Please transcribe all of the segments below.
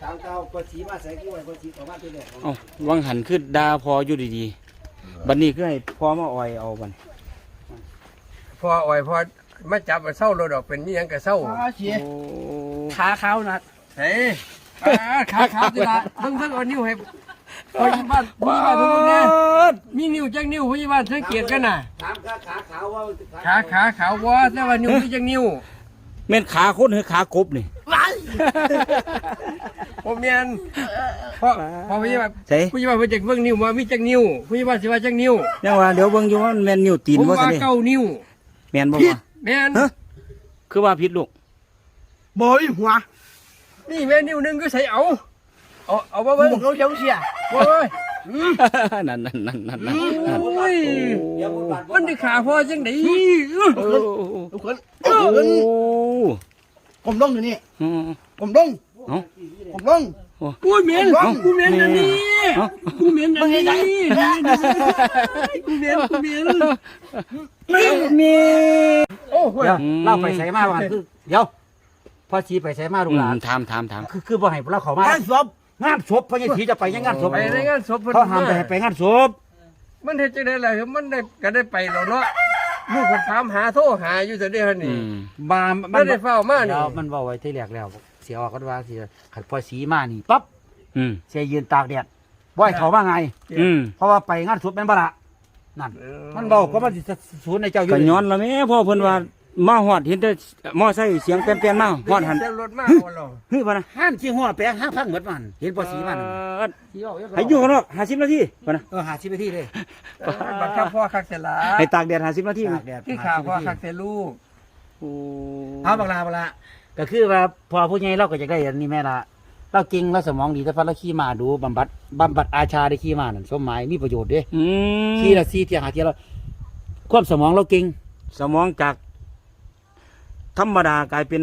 ทางเก่าพอสีมาใส่กี่วันพอสีเข้ามาที่แรกเอ้าวังหันคือดาพออยู่ดีๆบัดนี้คือให้พอมาอ่อยเอาบัดพออ่อยพอมาจับมาเศร้ารถออกเป็นนี่ยังกะเศร้าโอ้ขาเขานะเฮ้ยอ่าขาขาวจีละเพิ่งเพิ่งเอานิ้วให้พยาบาลพยาบาลทุกคนเนี่ยมีนิ้วจังนิ้วพยาบาลสังเกตกันน่ะถามขาขาขาวว่าขาขาขาวว่าแต่ว่านิ้วมีจังนิ้วแม่นขาคนหรือขากบนี่ ผมเนียนเพราะเพราะพยาบาลใช่พยาบาลเพิ่นจะเบิ่งนิ้วว่ามีจังนิ้วพยาบาลสิว่าจังนิ้วยังว่าเดี๋ยวเบิ่งอยู่ว่ามันแม่นนิ้วตีนผมบ่ว่าซั่นนี่เก้านิ้วแม่นบ่วะแม่นฮะคือว่าผิดลูกบอยหัวนี่แม่นิ้วหนึงก็ใส่เอาเอาเอาบ่เบิ่งมึงเขาเชียวเชียโอ้ยนั่นนั่นนั่นนั่นนั่นโอ้ยมันได้ขาพอจังได๋ โอ้ทุกคนโอ้ ผมลงอยู่นี่ อืม ผมลง เอ้า ผมลง กูเหม็นเอ้ากูเหม็นอันนี้เอ้ากูเหม็นอันนี้กูเหม็นกูเหม็นมีโอ้โหเดี๋ยวอืม เล่าไปใส่มาว่าคือเดี๋ยวพอชีไปใส่มาลูกหลานถามถามถามคือคือบ่ให้เราเข้ามาท่านศพงานศพพอยังผีจะไปยังงานศพไปในงานศพเพิ่นเขาห้ามไปให้ไปงานศพมันเฮ็ดจังได๋ล่ะมันได้ก็ได้ไปแล้วเนาะ ลูกเพิ่นถามหาโทรหาอยู่แต่เด้ออืนี่มบาบ่ได้เฝ้ามานี่เดี๋ยวมันบอกไว้ที่แรกแล้วเสียออกก็ว่าสิขัดพอสีมานี่ปั๊บอืมเสียยืนตากแดดบ่ให้เขาว่าไง อืมเพราะว่าไปงานศพเป็นบ่ละนั่น มันบอกก็มันสิศูนย์ในเจ้าอยู่ก็ย้อนละแม่พ่อเพิ่นว่า มาฮอดเห็นแต่มอไซค์เสียงแป้นๆมาฮอดหันเสียงรถมาบ่ล่ะเฮ้ยบ่นะห้านขี้หัวแปลงห้าพังหมดมันเห็นพอสีมันเอิ้นสีเอาให้อยู่ข้างนอก50นาทีบ่นะเออหาชีวิตที่เลยบัดข้าพ่อคักเสยหลาให้ตากแดด50นาทีตากแดดที่ขาพ่อคักเสยลูกโอ้เอาบักลาบักลาก็คือว่าพอผู้ใหญ่เราก็จะได้อันนี้แม่ละเราเก่งเราสมองดีแต่พอเราขี่มาดูบำบัดบำบัดอาชาได้ขี่มานั่นสมหมายมีประโยชน์เด้อืมขี่ละสี่เที่ยหาเที่ยเราความสมองเราเก่งสมองจาก ธรรมดากลายเป็น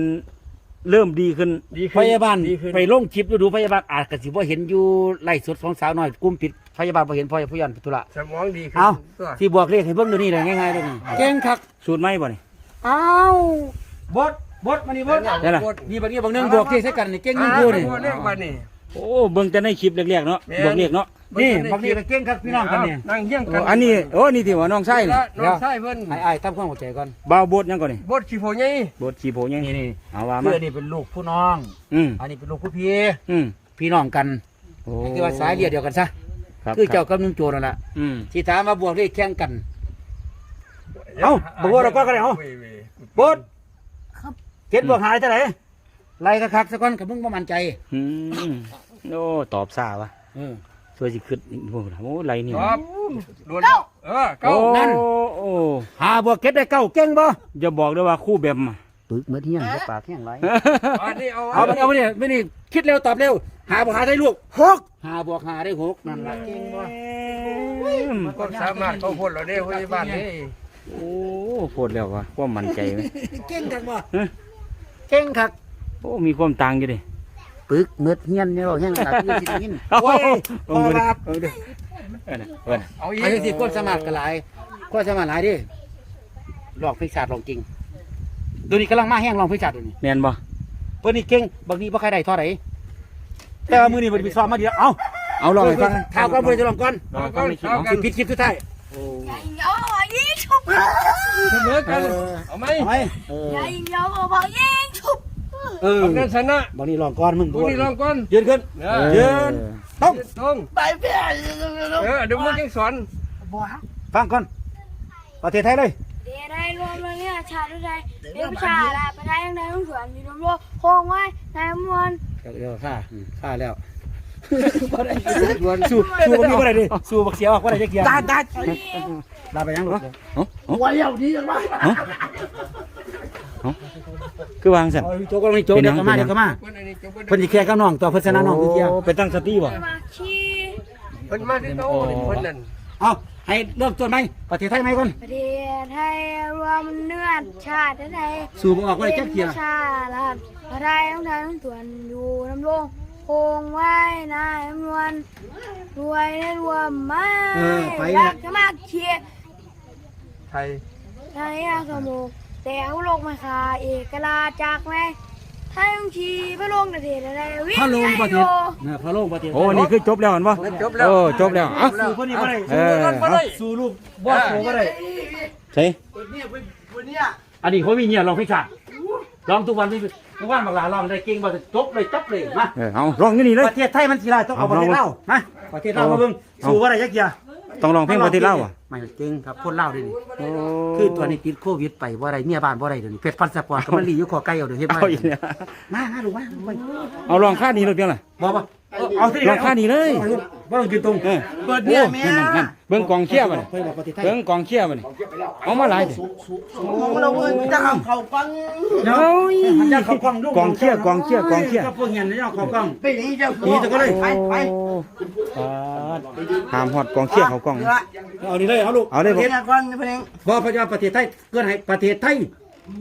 เริ่มดีขึ้น ดีพยาบาลดีขึ้นไปลงคลิปดูดูพยาบาลอาจจะสิบ่เห็นอยู่ไล่สดของสาวน้อยกลุ่มปิดพยาบาลบ่เห็นพอผู้ยันธุระสมองดีขึ้นเอาตัวที่บวกเลขให้เบิ่งเดูนี่เลยง่ายๆเลยนี่เก่งคักสูตรไหมบ่นี่เอาบดบดมานี่บดได้ล่ะนี่บางนี้บางนึงบวกเลขใส่กันนี่เก่งยิ่งกูนี่อ่าเรียกว่านี่โอ้เบิ่งแต่ในคลิปแรกๆเนาะแม่นบอกเรียกเนาะ นี่บางทีก็เก่งคักพี่น้องกันนี่นั่งเยี่ยงโอ้กันอันนี้โอ้นี่ที่ว่าน้องชายนี่น้องชายเพิ่นไอ้ไอ้ตั้งความเข้าใจก่อนบ่าวโบดยังก่อนนี่บดขี้โพใหญ่โบดชีโพยังนี่นี่เอาว่าคืมาออันนี้เป็นลูกผู้น้องอืมอันนี้เป็นลูกผู้พี่อืมพี่น้องกันโอ้คือว่าสายเลือดเดียวกันซะรับคือเจ้ารับกับนุ่งโจรนั่นแหละอืมที่ถามมาบวกเลขแข่งกันเอ้าบอกว่าเราก็ได้เอ้าว้ยว้ยบดเจ็ดบวกหายเท่าไหร่ไล่คักๆสักคนกับมึงประมั่นใจอืมโอ้ตอบซ่าวะเออ สวยสิขึ้นโอ้โหโอ้ไรนี่ครับโดนแล้วเออเก้าโอ้นั่นโอ้หาบวกเก็บได้เก้าเก่งบ่อย่าบอกด้วยว่าคู่แบมอะปึกเหมือนเฮียนปากเฮียนไรอันนี้เอาเอาไปเอาไปเนี่ยไม่นี่คิดเร็วตอบเร็ว หาบวกหาได้ลูกหกหาบวกหาได้หกนั่นแหละเก่งบ่ก็สามารถเข้าพ้นเราได้พยาบาลนี่โอ้โคตรแล้ววะความมั่นใจไหมเก่งคักบ่ฮะเก่งคักโอ้มีความต่างอยู่ดิ ปึกเหมือนเฮียนเนี่ยเราเฮียนหลับอยู่ที่นี่โอ้โอ้ยโอ้พอโหรับเออเด้อเออน่ะเออน่ะเอาอีกไอ้ที่ความสามารถก็หลายความสามารถหลายดิลองเพลงชาติลองจริงดูนี่กำลังมาแห้งลองเพลงชาติดูนี่แม่นบ่เพิ่นนี่เก่งบางทีบ่ใครได้เท่าไหร่แต่ว่ามื้อนี้บ่ได้ไปซ้อมมาเดียวเอ้าเอาลองให้ฟังข่าวก่อนบ่ได้ลองก่อนลองให้ฟังในคลิปเอาเนาะกัสินผิดคลิปสุดท้ายอย่ายิงยาวพอยิงชุบเสมอกันเอาไหมเอาไหมเอออย่ายิงยาวพอยิงชุบ เออเอากันชนะบางทีลองก่อนมึงพวกนี้ลองก่อน ยืนขึ้นเอเอออยืนต้องตรงไปเพื่อนเออเดี๋ยวมึงยังสอนบัวฟังก่อนประเทศไทยเลยเดี๋ยวได้รวมเลยเนี่ยชาติไทยเป็นประชาละประเทศยังไงต้องสวนมีรวมรวมโค้งไว้นายมวลเดี๋ยวฆ่าอืมฆ่าแล้วบ่ได้ดวนสู้สู้บ่มีบ่ได้ดิสู้บักเสียวบ่ได้จักเกียร์ตาตาลาไปยังลูกเอ้าเอ้าวันเดียวนี้ยังไง คือวางสั่น เอาโจกก็มีโจกเดี๋ยวก็มาเดี๋ยวก็มาคนอันนี้จะเพิ่นสิแค่กับน้องต่อเพิ่นชนะน้องเพิ่นเที่ยวโเป็นตั้งสติบ่มาชีเพิ่นมาที่โต๊ะคนนั้นเอาให้เริ่มต้นไหมประเทศไทยไหมก่อนประเทศไทยรวมเนื้อชาติไทยสู้บ่ออกบ่ได้จักเกียปร์ระชาละประเทศต้องไทยต้องสวนอยู่น้ำลงโค้งไว้นายมวลรวยได้รวมไม่รักจะมากเชียร์ไทยไทยอาสมุก แต่เอาโลกมาคาเอกราชจากไหมไทไทยต้องขี่พระลงประเทศอะไรวิ่งพระลงประเทศใหญ่โยเนี่ยพระลงประเทศโอ้นี่คือจบแล้วอันบ่จบแล้วโอ้จบแล้วเอ้าสู้คนนี้บ่ได้เออกันบ่เอาได้สู้ลูกบอสโบ่ได้ใช่วันนี้วันนี้อันนี้เขามีเนี่ยลองพิชาลองทุกวันนี่ทุกวันบักหลาลองได้เก่งบ่ได้จบเลยจับเลยมาเออเอาลองอยู่นี่เลยประเทศไทยมันสิได้ต้องเอาประเทศลาวมาประเทศลาวมาเบิ่งสู้บ่ได้จักเที่ย ต้องลองเพลงประเทศลาวอะไม่เก่งครับคนลาวเด้นี่โอ้คือตัวนี้ติดโควิดไปบ่ได้เมียบ้านบ่ได้เดี๋ยวนี้เพชรพันสปอร์ตก็มันรีอยู่ขอไก่เอาเดี๋ยวเฮ็ดมาเอาอีกแล้วมามาดูมามาเอาลองค่านี้เลยเพียงล่ะบ่บ่เอาเอาสิลองค่านี้เลย บ่ต้องยืนตรงเออเปิดเนี่ยแม่ นั่นนั่นเบิ่งกองเชียร์บ่นี่ไปบอกประเทศไทยเบิ่งกองเชียร์บ่นี่เอามาหลายเด้ของเราเงินจะทำเขาฟังเดี๋ยวจะเข้ากล้องดูกองเชียร์กองเชียร์กองเชียร์ก็พวกเงี้ยนี่เอาเข้ากล้องเป็นอย่างนี้เจ้านี่จะก็เลย ไปไปโอ้หามฮอดกองเชียร์เขากองเอานี่เลยเอาลูกเอาเลยเดี๋ยวก่อนเพลงบ่พระเจ้าประเทศไทยเกินให้ประเทศไทยอื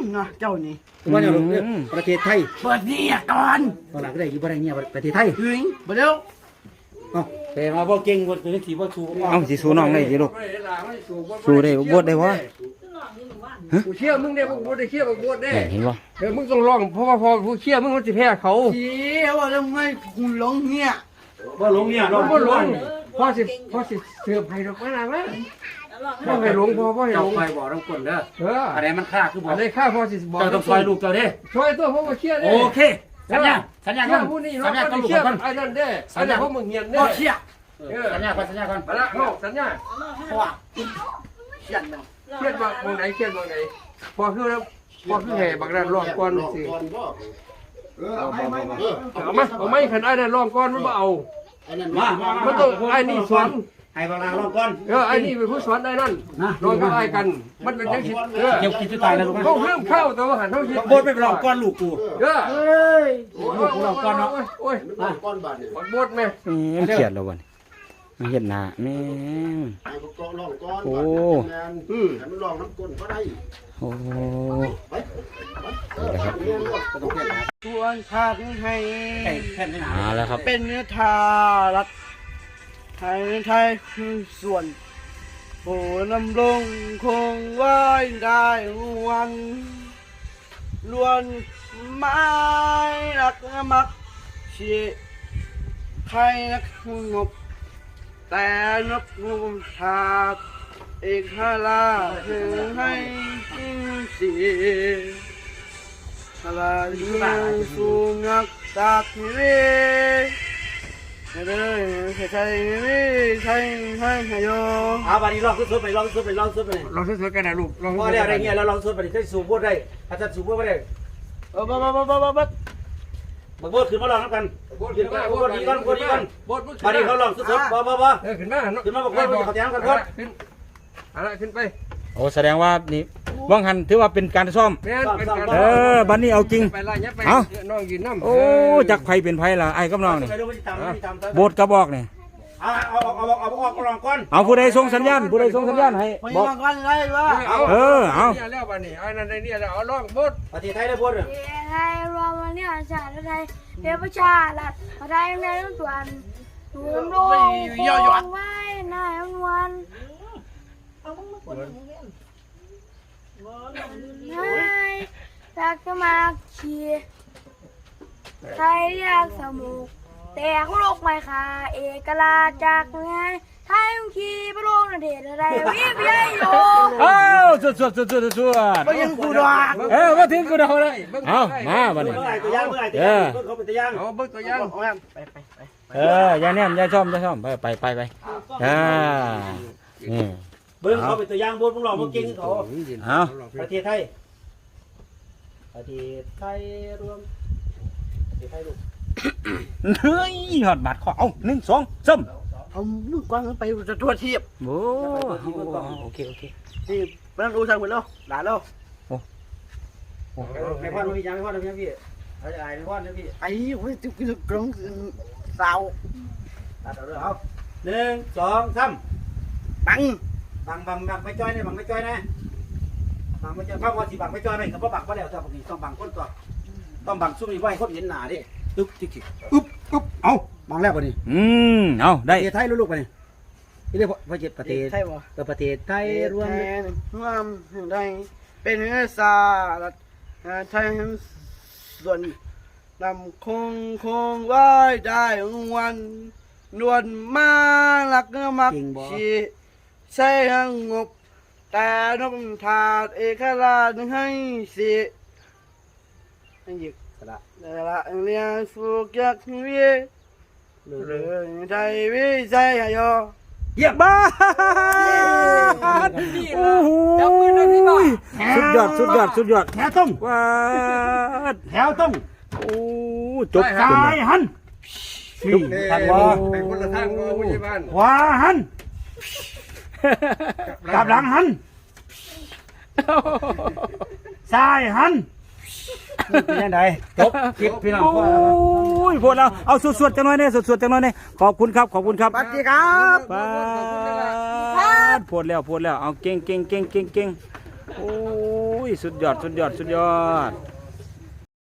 มนะเจ้านี่ว่าเนี่ยลูกเนี่ยประเทศไทยเปิดเนี่ยก่อนตอนหลังก็ได้อยู่บ่ได้เนี่ยประเทศไทยหึงบ่เดี๋ยว เอาแต่มาบ่เก่งบ่ตัวนี้สิบ่สู้เอาสิสู้น้องได้สิลูกไม่ได้ล่ะไม่สู้บ่สู้ได้บ่ได้วะกูเชื่อมึงได้บ่บ่ได้เชื่อบ่บ่ได้เห็นบ่เดี๋ยวมึงต้องร้องเพราะว่าพอผู้เชื่อมึงมันสิแพ้เขาทีว่าทำไมคุณหลงเนี่ยบ่ลงเนี่ยเราเราบ่บ่หลลงงพอสิพอสิเสือไผดอกมาแม่บ่ให้หลงพอบ่ให้หเจ้าลงคอยบอกต้องคนเด้อเอออะไรมันค่าคือบอกอันนี้ข้าพอสิบอกเจ้าต้องซอยลูกเจ้าเด้ช่วยตัวเพราะว่าเชื่อโอเด้เค สัญญาสัญญาเชื่ก่ออนผู้นี้สัเราญญาก็ก่อนลูกเชื่อก่อนไอ้นั่นเด้อันนี้พวกมึงเหียนเด้ก็เชี่ยเออสัญญาก่อนสัญญาก่อนมาละโลกสัญญาเพราะว่าเชี่ยมันเชื่อว่ามึงไหนเชื่อว่าไหนพอคือพอคือแห่บักนั้นร้องก่อนสิเอามาเอาไม่ขันไอ้นั่นร้องก่อนมันบ่เอามามามันต้องไอ้นี่สอน ให้บางลาลองก่อนเออไอ้นี่เป็นผู้สอนไอ้นั่นนะลองกับไอ้กัน มันเป็นจังสิเออเกี่ยวคิดจะตายแล้วลูกเขาเริ่มเข้าแต่ว่าหันเขาคิดโบดไปลองก่อนลูกกูเออเฮ้ยโอ้ยลองก่อนเนาะโอ้ยก้อนบาทเนี่ยบดแม่แม่นเครียดแล้วบ่นี่มาเฮ็ดหน้าแม่งไอ้พวกกองลองก้อนโอ้บาทเนี่ยงานอืมให้มันลองน้ำก้นก็ได้โอ้ไปนี่แหละครับเรียนก็ต้องแค่ไหนส่วนทางให้แค่นี้นะมาแล้วครับ เป็นทารัฐ ไทยไทยคือส่วนโปรดนำลงคงไว้ได้วันล้วนไม้รักมักเชียใครนักงบแต่นกงมชาดเอกฮาลาถึงให้เสียฮาลาเรื่อสูงักตากเร เด้อใช่ใช่ใช่ใช่ใช่โยเอาบัดนี้ลองสุดๆไปลองสุดๆไปลองสุดๆไปลองสวยๆกันนะลูกลองพอได้อะไรเงี้ยแล้วลองสุดไปได้สูบโบดได้อาจารย์สูบโบดไม่ได้เออบ้าบ้าบ้าบ้าบ้าบักโบดขึ้นมาลองน้ำกันบดขึ้นมาโบดดีก่อนโบดดีก่อนบดมึงบัดนี้เขาลองสุดๆบ่บ่บ่เออขึ้นมาเนาะขึ้นมาบอกว่าเขาจะทำกันก่อนขึ้นเอาละขึ้นไปโอ้แสดงว่านี่ว่างหันถือว่าเป็นการซ่อม แม่นเป็นการเออบัดนี้เอาจริง ไปไล่ยับไปเอ้าน้องยืนน้ำโอ้จักไผเป็นไผล่ะไอ้กับน้องนี่ไปดูไปตามไปตามโบดกระบอกนี่เอาเอาเอาเอาเอาเอาลองก่อนเอาผู้ใดส่งสัญญาณผู้ใดส่งสัญญาณให้ไม่บอกมากันไรวะเออเอา นี่แล้วบ้านี่ไอ้นั่นไอ้นี่แล้วเอาล่องบดประเทศไทยได้โบดประเทศไทยรวมวันนี้อาชาติไทยเพื่อประชาลัดไทยในทุกส่วนรวมโลกคงไว้นายวัน นายรักจะมาเชียร์ไทยเรียกสมุก แต่โลกไม่ค่ะ เอกลาจากไงไทยต้องขี่พระโลกนาเดชอะไรวิบยัยโยเอ้าสวดสวดสวดสวดสวดไม่ยังกูดอกเออมาถึงกูเดาเลยเอามาบัดนี้เมื่อไรตัวย่างเมื่อไหร่ตัวย่างเขาเป็นตัวย่างเอาเบิ่งตัวย่างเอาไปไปไปเออยาแนมยาซ่อมยาซ่อมไปไปไปไปอ่านี่ เบิ้งเขาเป็นตัวย่างโบดมึงลองมึงเก่งเขาเอาประเทศไทยประเทศไทยรวมประเทศไทยลูกเฮ้ยหอดบาดคอเอาหนึ่งสองสามเอามึงกว้างไปจะทั่วเทียบโอ้โอเคโอเคนี่ไปนั่งดูทางเหมือนเราหลานเราไม่พ่อพี่ยังไม่พ่อนะพี่เขาจะอายไม่พ่อนะพี่ไอ้โอ้ยจุกจุกกรงสาวตัดเอาเลยเอาหนึ่งสองสามปัง บังบังบังไปจ้อยเนี่ยบังไปจ้อยนะบังไปจ้อยพ่อว่าสิบังไปจ้อยไหมกับพ่อบังพ่อเดียวแต่ปกติต้องบังคนตัวต้องบังซุ่มนี่ไว้คนเห็นหน้าดิตึ๊บจิ๊กจิ๊กอึ๊บอึ๊บเอาบังแล้วป่ะนี่อืมเอาปได้ระเทศไทยลูกๆป่ะนี่นี่เรียกว่าประเทศประเทศใช่ป่ะเออประเทศไทยรวมรวมได้เป็นสารัฐไทยส่วนนำคงคงไว้ได้วันนวลมาลักเงอมักชี ใช้หังงบ แต่นมถาดเอกราชให้สิให้หยิกสละแต่ละเรียนสุกยักเวียเรื่องใจวิใจยอเยี่ยมบ้าดโอ้โหสุดยอดสุดยอดสุดยอดแถวตรงว้าดแถวตรงโอ้จบซ้ายหันสี่เอ้ยทางบ่ไปคนละทางบ่ผู้ใหญ่บ้านขวาหัน กลับหลังหันซ้ายหันเป็นยังไงจบคลิปพี่น้องโอ้ยพวกเราเอาสวดๆจังหน่อยเนี่ยสวดๆจังหน่อยเนี่ยขอบคุณครับขอบคุณครับสวัสดีครับป้าดพูดแล้วพูดแล้วเอาเก่งเก่งเก่งเก่งเก่งโอ้ยสุดยอดสุดยอดสุดยอด